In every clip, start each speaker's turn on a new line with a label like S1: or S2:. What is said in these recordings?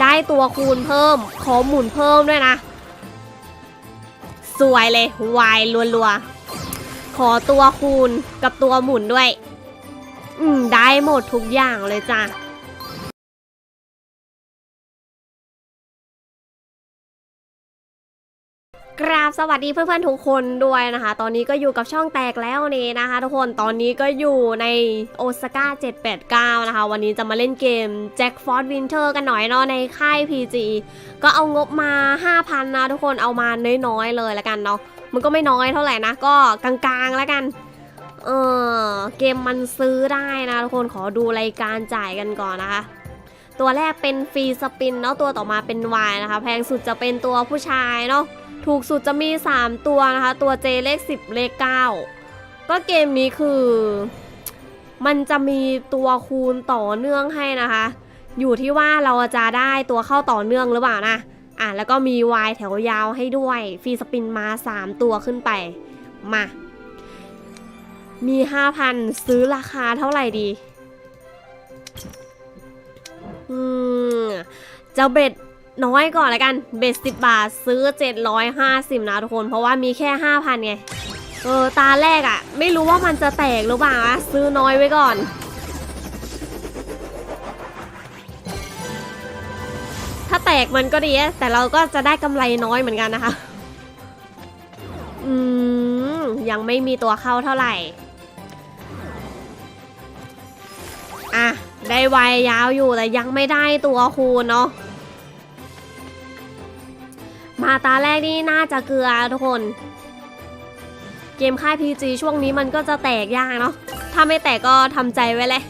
S1: ได้ตัวคูณเพิ่ม ขอหมุนเพิ่มด้วยนะ สวยเลยวายรัวๆ ขอตัวคูณกับตัวหมุนด้วย อืม ได้หมดทุกอย่างเลยจ้ะ สวัสดีเพื่อนๆทุกคนด้วยนะคะ ตอนนี้ก็อยู่กับช่องแตกแล้วนี่นะคะ ทุกคนตอนนี้ก็อยู่ในโอซาก้า789 นะคะ วันนี้จะมาเล่นเกม Jack f o r d Winter กันหน่อยเนาะในค่าย PG ก็เอางบมา 5,000 นะทุกคนเอามาน้อยๆเลยละกันเนาะมันก็ไม่น้อยเท่าไหร่นะ ก็กลางๆแล้วกันเออเกมมันซื้อได้นะทุกคนขอดูรายการจ่ายกันก่อนนะคะตัวแรกเป็นฟรีสปินเนาะตัวต่อมาเป็นวายนะคะ แพงสุดจะเป็นตัวผู้ชายเนาะ ถูกสุดจะมี 3 ตัวนะคะ ตัว J เลข 10 เลข 9 ก็เกมนี้คือ มันจะมีตัวคูณต่อเนื่องให้นะคะ อยู่ที่ว่าเราจะได้ตัวเข้าต่อเนื่องหรือเปล่านะอะแล้วก็มีวายแถวยาวให้ด้วยฟรีสปินมา 3 ตัวขึ้นไป มา มี 5,000 ซื้อราคาเท่าไหร่ดี อืมจะเบ็ด น้อยก่อนละกันเบ็ด10บาทซื้อ 750 นะทุกคน เพราะว่ามีแค่ 5,000 ไง เออ ตาแรกอะไม่รู้ว่ามันจะแตกหรือเปล่าอะซื้อน้อยไว้ก่อน ถ้าแตกมันก็ดี แต่เราก็จะได้กำไรน้อยเหมือนกันนะคะ อืม ยังไม่มีตัวเข้าเท่าไหร่ อะ ได้ไวยยาวอยู่แต่ยังไม่ได้ตัวคูณเนาะ มาตาแรกนี่น่าจะเกลือทุกคน เกมค่าย PG ช่วงนี้มันก็จะแตกยากเนาะถ้าไม่แตกก็ทำใจไว้เลย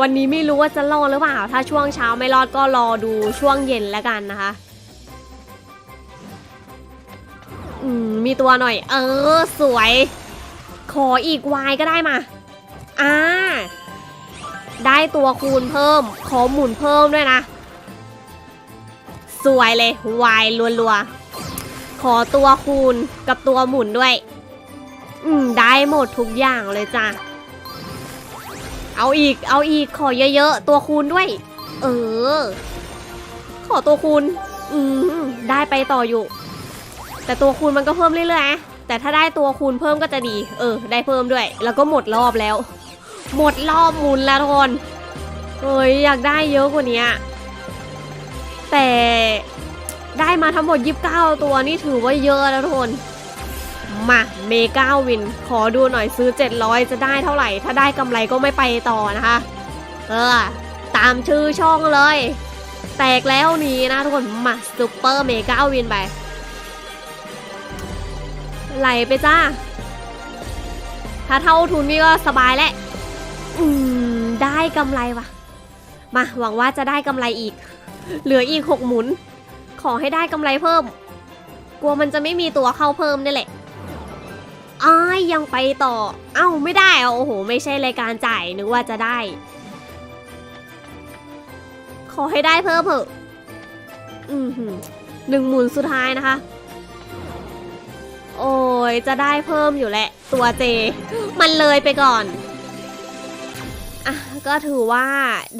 S1: วันนี้ไม่รู้ว่าจะรอดหรือเปล่า ถ้าช่วงเช้าไม่รอดก็รอดูช่วงเย็นแล้วกันนะคะอืมมีตัวหน่อย เออ สวย ขออีกวายก็ได้มา อ่า ได้ตัวคูณเพิ่ม ขอหมุนเพิ่มด้วยนะ สวยเลยวายรัวๆ ขอตัวคูณกับตัวหมุนด้วย อืม ได้หมดทุกอย่างเลยจ้ะ เอาอีก เอาอีก ขอเยอะๆ ตัวคูณด้วย เออ ขอตัวคูณ อืม ได้ไปต่ออยู่ แต่ตัวคูณมันก็เพิ่มเรื่อยๆ แต่ถ้าได้ตัวคูณเพิ่มก็จะดี เออ ได้เพิ่มด้วย แล้วก็หมดรอบแล้ว หมดรอบหมุนแล้วทุกคนเฮ้ยอยากได้เยอะกว่านี้ แต่ได้มาทั้งหมด 29 ตัวนี่ถือว่าเยอะแล้วทุกคนมาเมกาวิน ขอดูหน่อยซื้อ 700 จะได้เท่าไหร่ ถ้าได้กำไรก็ไม่ไปต่อนะคะ เออ ตามชื่อช่องเลย แตกแล้วนี้นะทุกคนมาซูเปอร์เมกาวินไป ไหลไปจ้า ถ้าเท่าทุนนี่ก็สบายแล้วอืม ได้กำไรวะมาหวังว่าจะได้กำไรอีก เหลืออีกหกหมุน ขอให้ได้กำไรเพิ่ม กลัวมันจะไม่มีตัวเข้าเพิ่มนี่แหละอ้ายยังไปต่อ เอ้าไม่ได้อะโอ้โห ไม่ใช่รายการจ่ายนึกว่าจะได้ ขอให้ได้เพิ่มเถอะอือหือหนึ่งหมุนสุดท้ายนะคะ โอ้ยจะได้เพิ่มอยู่แหละ ตัวเจ มันเลยไปก่อน อะก็ถือว่า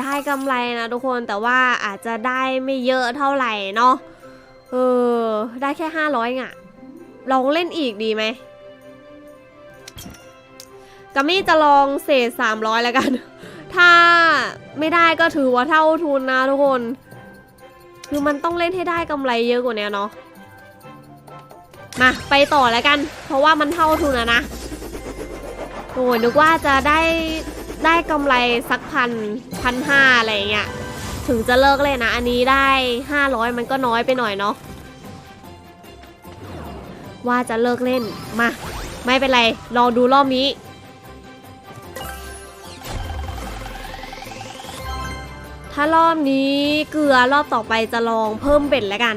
S1: ได้กำไรนะทุกคนแต่ว่าอาจจะได้ไม่เยอะเท่าไหร่เนาะเออได้แค่ 500อะลองเล่นอีกดีไหมกัมมี่จะลองเศษ 300 แล้วกัน ถ้าไม่ได้ก็ถือว่าเท่าทุนนะทุกคน คือมันต้องเล่นให้ได้กำไรเยอะกว่านี้เนาะมาไปต่อแล้วกัน เพราะว่ามันเท่าทุนอะนะโอ้ยนึกว่าจะได้ ได้กำไรสักพันพันห้าอะไรเงี้ยถึงจะเลิกเลยนะ อันนี้ได้ห้าร้อยมันก็น้อยไปหน่อยเนาะว่าจะเลิกเล่นมา ไม่เป็นไรรอดูรอบนี้ ถ้ารอบนี้เกลือรอบต่อไปจะลองเพิ่มเบ็ดแล้วกัน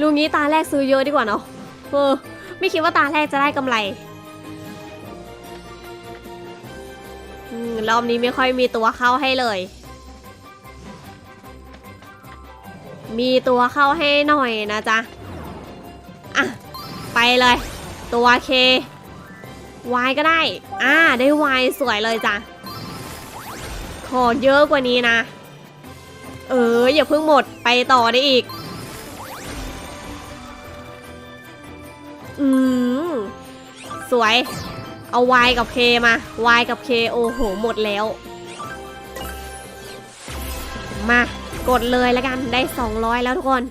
S1: ลุงนี้ตาแรกซื้อเยอะดีกว่าเนาะเออไม่คิดว่าตาแรกจะได้กำไร รอบนี้ไม่ค่อยมีตัวเข้าให้เลย มีตัวเข้าให้หน่อยนะจ๊ะ อะ ไปเลย ตัวเควายก็ได้ อ่า ได้วายสวยเลยจ้ะ ขอเยอะกว่านี้นะ เออ อย่าเพิ่งหมด ไปต่อได้อีก อืม สวย เอา Y กับ K มา Y กับ K โอ้โห หมดแล้ว มากดเลยแล้วกันได้ 200 แล้วทุกคน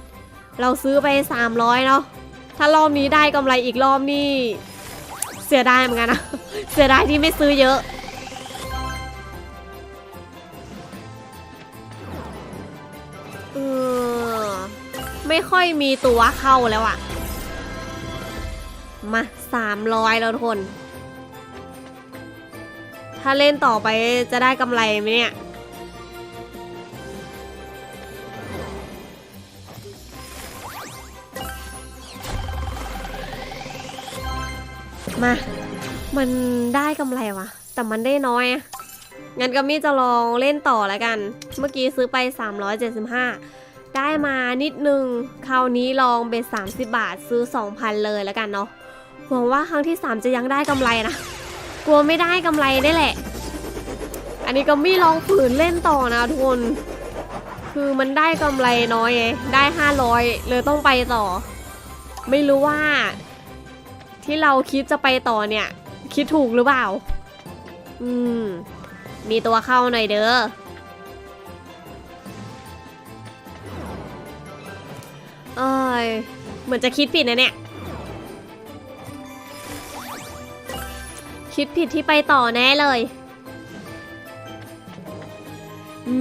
S1: เราซื้อไป 300 เนาะถ้ารอบนี้ได้กำไรอีกรอบนี่ เสียดายเหมือนกันนะ เสียดายที่ไม่ซื้อเยอะเออไม่ค่อยมีตัวเข้าแล้วอะมา 300 แล้วทุกคน ถ้าเล่นต่อไปจะได้กำไรไหมเนี่ย มา มันได้กำไรวะ แต่มันได้น้อยอะงั้นก็มี่จะลองเล่นต่อแล้วกัน เมื่อกี้ซื้อไป 375 ได้มานิดนึง คราวนี้ลองเบ็ด30 บาทซื้อ 2,000 เลยแล้วกันเนาะ หวังว่าครั้งที่ 3 จะยังได้กำไรนะ กลัวไม่ได้กำไรได้แหละ อันนี้ก็มี่ลองฝืนเล่นต่อนะทุกคน คือมันได้กำไรน้อยไงได้500เลยต้องไปต่อ ไม่รู้ว่า ที่เราคิดจะไปต่อเนี่ย คิดถูกหรือเปล่า อืม มีตัวเข้าหน่อยเด้อเอ้ยเหมือนจะคิดผิดนะเนี่ย คิดผิดที่ไปต่อแน่เลย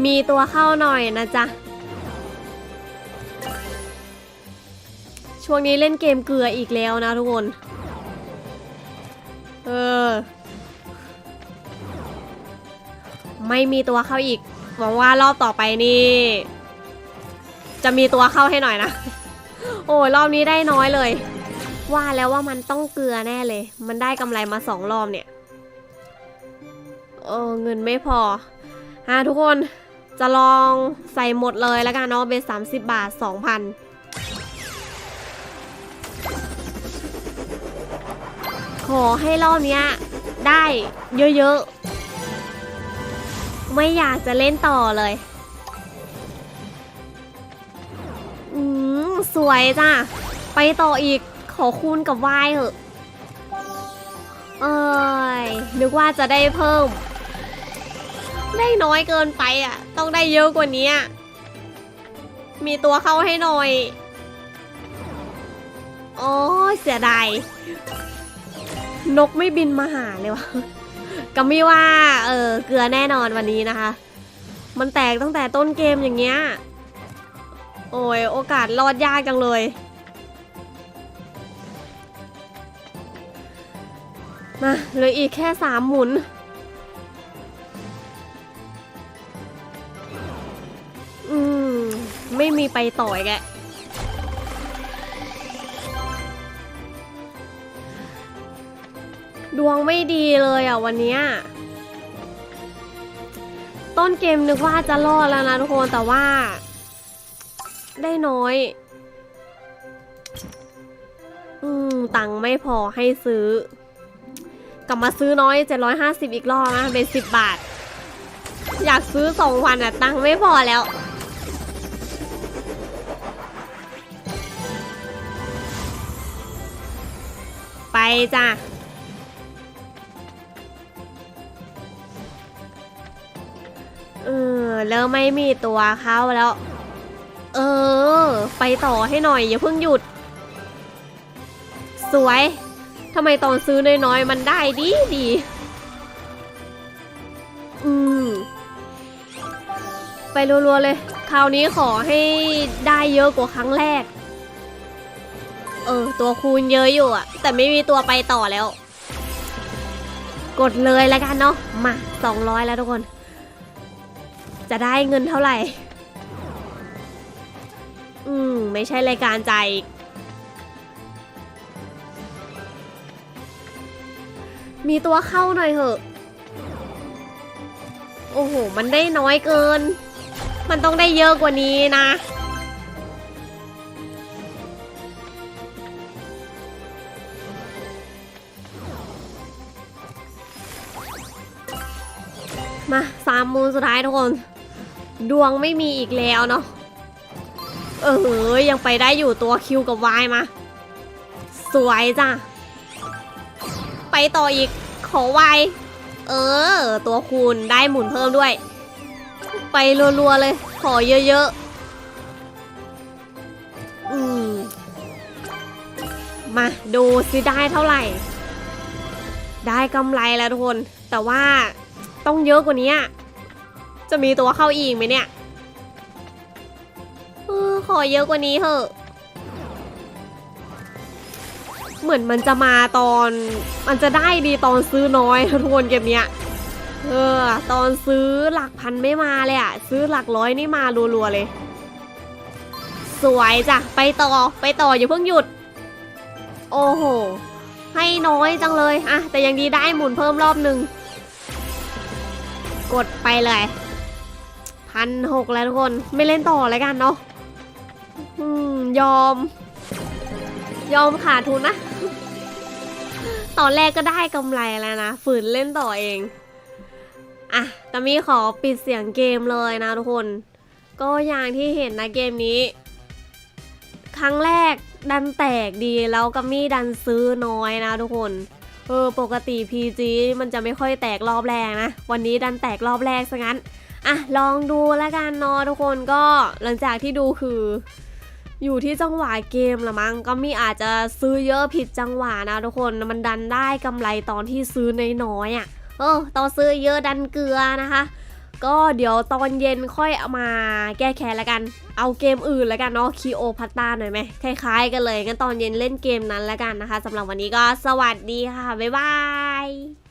S1: มีตัวเข้าหน่อยนะจ๊ะ ช่วงนี้เล่นเกมเกลืออีกแล้วนะทุกคน เออ ไม่มีตัวเข้าอีก หวังว่ารอบต่อไปนี่ จะมีตัวเข้าให้หน่อยนะ โอ้ยรอบนี้ได้น้อยเลย ว่าแล้วว่ามันต้องเกลือแน่เลย มันได้กำไรมาสองรอบเนี่ยเออเงินไม่พออะทุกคนจะลองใส่หมดเลยแล้วกันเนาะเป็น30บบาท2,000ขอให้รอบเนี้ยได้เยอะๆ ไม่อยากจะเล่นต่อเลย อืม สวยจ้ะ ไปต่ออีก อคูณกับวายเหอะเอ้ยนึกว่าจะได้เพิ่ม ได้น้อยเกินไปอะ ต้องได้เยอะกว่านี้ มีตัวเข้าให้หน่อยโอ้เสียดายนกไม่บินมาหาเลยวะก็ไม่ว่า เออเกลือแน่นอนวันนี้นะคะ มันแตกตั้งแต่ต้นเกมอย่างเงี้ย โอ้ยโอกาสรอดยากจังเลย มาเหลืออีกแค่สามหมุน อืม ไม่มีไปต่อยแกดวงไม่ดีเลยอะวันนี้ต้นเกมนึกว่าจะรอดแล้วนะทุกคนแต่ว่า ได้น้อย อืม ตังค์ไม่พอให้ซื้อ ลับมาซื้อน้อย 750 อีกรอบนะเป็น 10 บาท อยากซื้อสองวันอะตังค์ไม่พอแล้ว ไปจ้ะเออแล้วไม่มีตัวเข้าแล้ว เออ ไปต่อให้หน่อยอย่าเพิ่งหยุด สวย ทำไมตอนซื้อน้อยๆ มันได้ดีดี อืม ไปรัวๆเลย คราวนี้ขอให้ได้เยอะกว่าครั้งแรก เออ ตัวคูณเยอะอยู่อะแต่ไม่มีตัวไปต่อแล้ว กดเลยแล้วกันเนาะ มา200แล้วทุกคน จะได้เงินเท่าไหร่ อืม ไม่ใช่รายการใจ มีตัวเข้าหน่อยเหอะ โอ้โห มันได้น้อยเกิน มันต้องได้เยอะกว่านี้นะ มาสามมูลสุดท้ายทุกคน ดวงไม่มีอีกแล้วเนาะ เออยังไปได้อยู่ตัวคิวกับวายมา สวยจ้ะ ไปต่ออีก ขอไวเออ ตัวคูณได้หมุนเพิ่มด้วย ไปรัวๆเลย ขอเยอะๆ อืม มาดูสิได้เท่าไหร่ ได้กำไรแล้วทุกคน แต่ว่าต้องเยอะกว่านี้ จะมีตัวเข้าอีกไหมเนี่ยออขอเยอะกว่านี้เถอะ เหมือนมันจะมาตอน มันจะได้ดีตอนซื้อน้อยทุกคนเกมเนี้ยเออ ตอนซื้อหลักพันไม่มาเลยอะซื้อหลักร้อยนี่มารัวๆเลย สวยจ้ะ ไปต่อไปต่ออย่าเพิ่งหยุด โอ้โห ให้น้อยจังเลยอะแต่ยังดีได้หมุนเพิ่มรอบหนึ่งกดไปเลยพันหกแล้วทุกคนไม่เล่นต่อแล้วกันเนาะอืมยอม ยอมขาดทุนนะ ตอนแรกก็ได้กำไรแล้วนะ ฝืนเล่นต่อเอง อะแต่มีขอปิดเสียงเกมเลยนะทุกคน ก็อย่างที่เห็นนะเกมนี้ ครั้งแรกดันแตกดีแล้วกัมมี่ดันซื้อน้อยนะทุกคน เออปกติ PG มันจะไม่ค่อยแตกรอบแรกนะ วันนี้ดันแตกรอบแรกซะงั้น อะลองดูแล้วกันเนาะทุกคนก็หลังจากที่ดูคือ อยู่ที่จังหวะเกมละมั้งก็มีอาจจะซื้อเยอะผิดจังหวะนะทุกคนมันดันได้กำไรตอนที่ซื้อน้อยๆอะเออตอนซื้อเยอะดันเกลือนะคะ ก็เดี๋ยวตอนเย็นค่อยเอามาแก้แค้นล้วกัน เอาเกมอื่นล้วกันเนาะคีโอพัตตาหน่อยไหมคล้ายๆกันเลยงั้นตอนเย็นเล่นเกมนั้นล้วกันนะคะสำหรับวันนี้ก็สวัสดีค่ะบ๊ายบาย